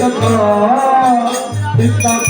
কৃষ্ণ কৃষ্ণ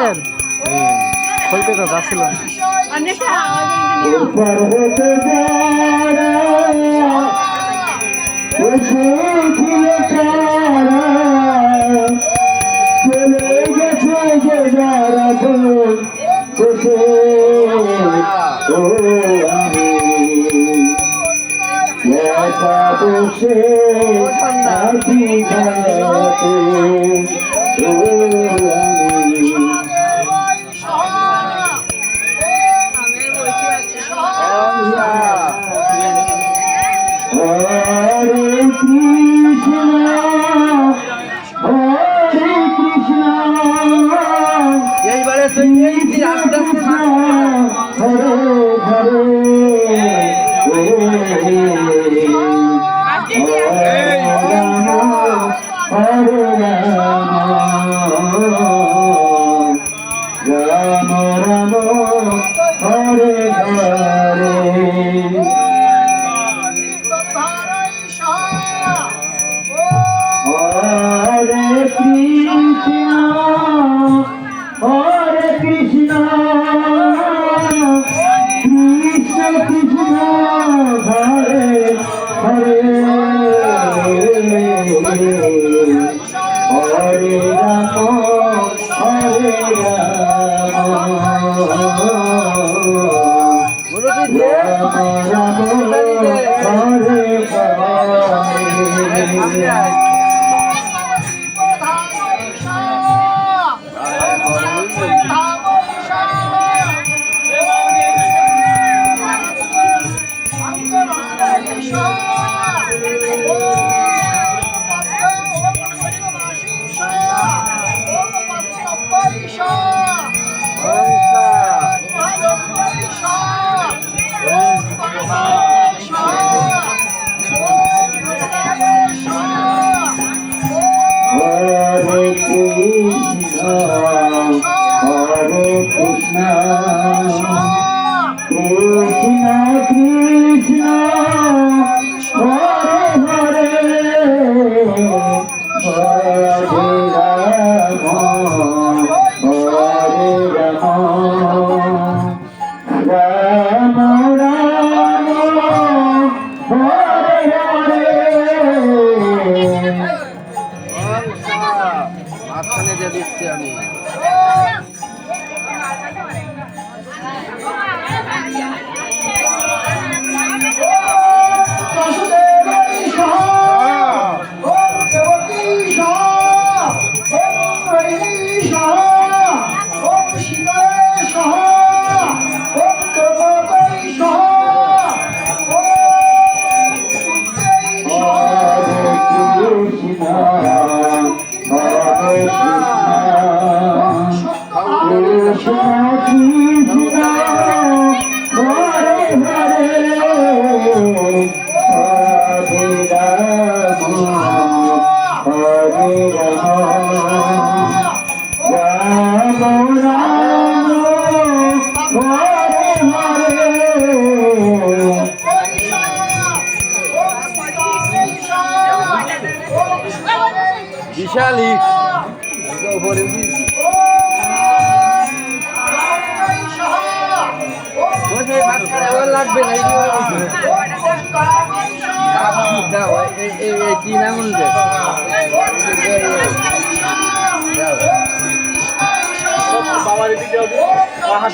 পেটে দেখেছেন খুলতে তো যাচ্ছিল। পর্বত যারা এসেছিল তারা চলে গেছে যে যারা বসে আছি ও হরে লাগবে না তিন আঙুল বাবার এদিকে বাহার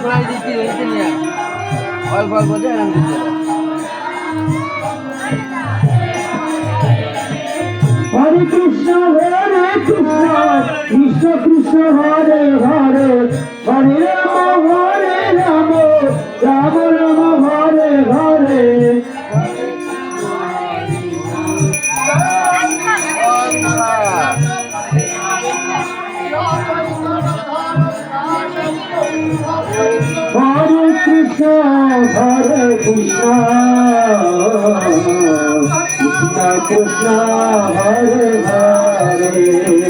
ছড়াই দিচ্ছি রয়েছে নিয়ে অল্প অল্প দিয়ে এরকম দিতে হরে কৃষ্ণ হরে কৃষ্ণ কৃষ্ণ কৃষ্ণ, হরে হরে হরে রাম হরে রাম রাম কৃষ্ণ কৃষ্ণ হরে হরে।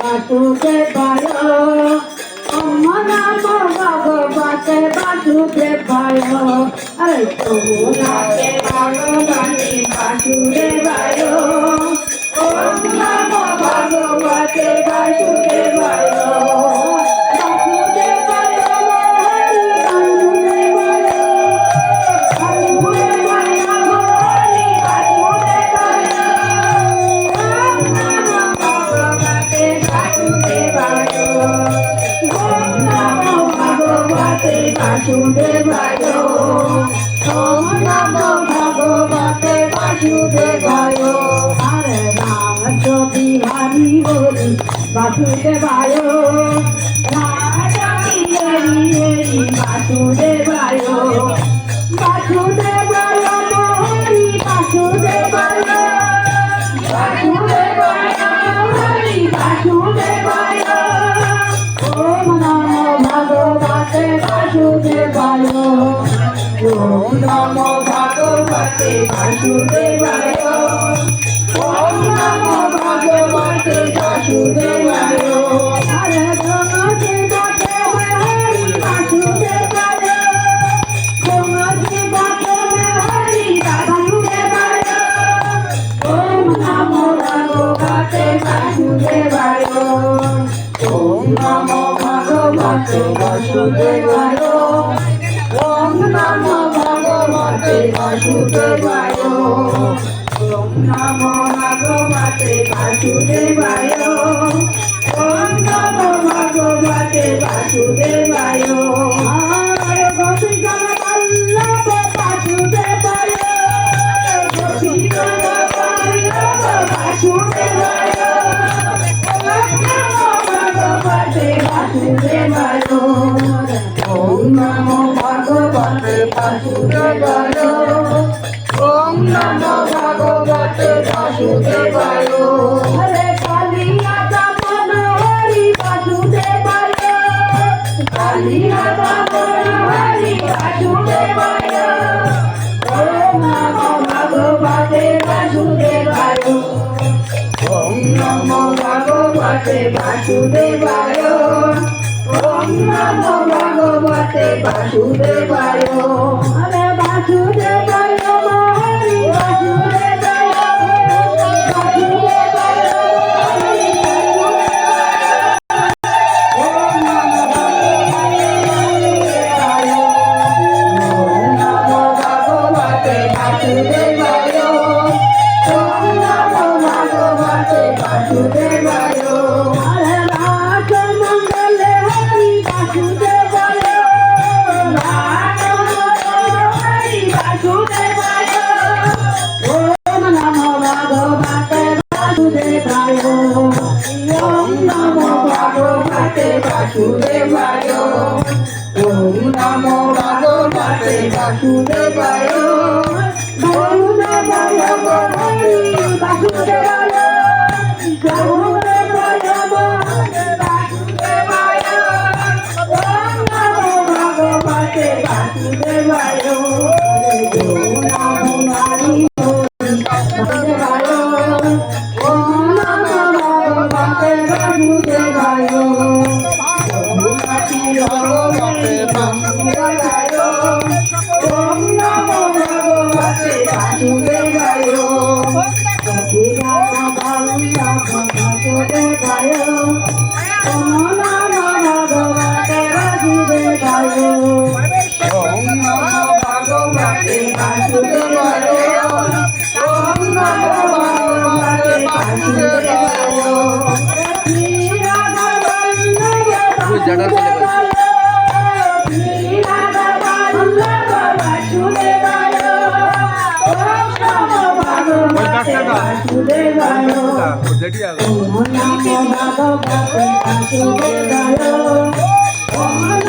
বাটুকে পায়ো মনা বাবা বাটে বাটুকে পায়ো আরে তোমরাকে ভালো গানে বাটুকে পায়ো মনা বাবা বাটে বাটুকে পায়ো Thank you. ভগবতে বাসুদেবায়। ওম নমো ভগবতে বাসুদেবায়। বাসুদেবায়। বাসুদেব নমো ভগবতে বাসুদেবায় ওম নমো মাতে বাসুদেবায় বাসুদেবায় বাসুদেবায়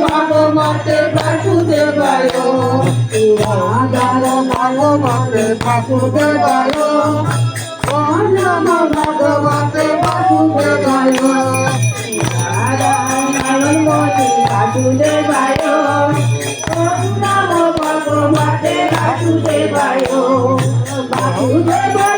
নমো ভগবতে বাসুদেবায় রাধার ভগবতে বাসুদেবায় ওম নমো ভগবতে বাসুদেবায় রাধার বাসুদেবায় ওম নমো ভগবতে বাসুদেবায় বাসুদেবায় মহারি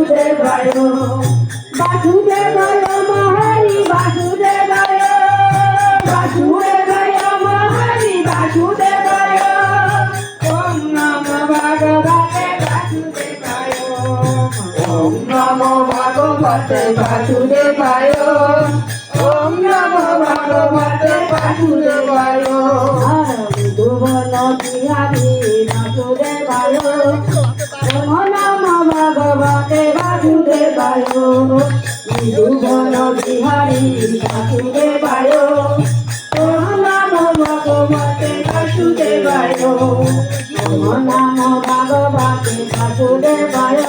বাসুদেবায় বাসুদেবায় মহারি বাসুদেবায় দুবন বিহারি বাসুদেবায় ওম নমো ভগবতে বাসুদেবায় ওম নমো ভগবতে বাসুদেবায়।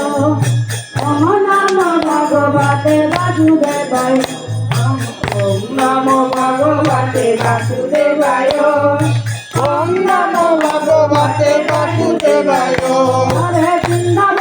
ওম নমো ভগবতে বাসুদেবায় ওম নমো ভগবতে বাসুদেবায়। ওম নমো ভগবতে বাসুদেবায়। হরে বৃন্দাবন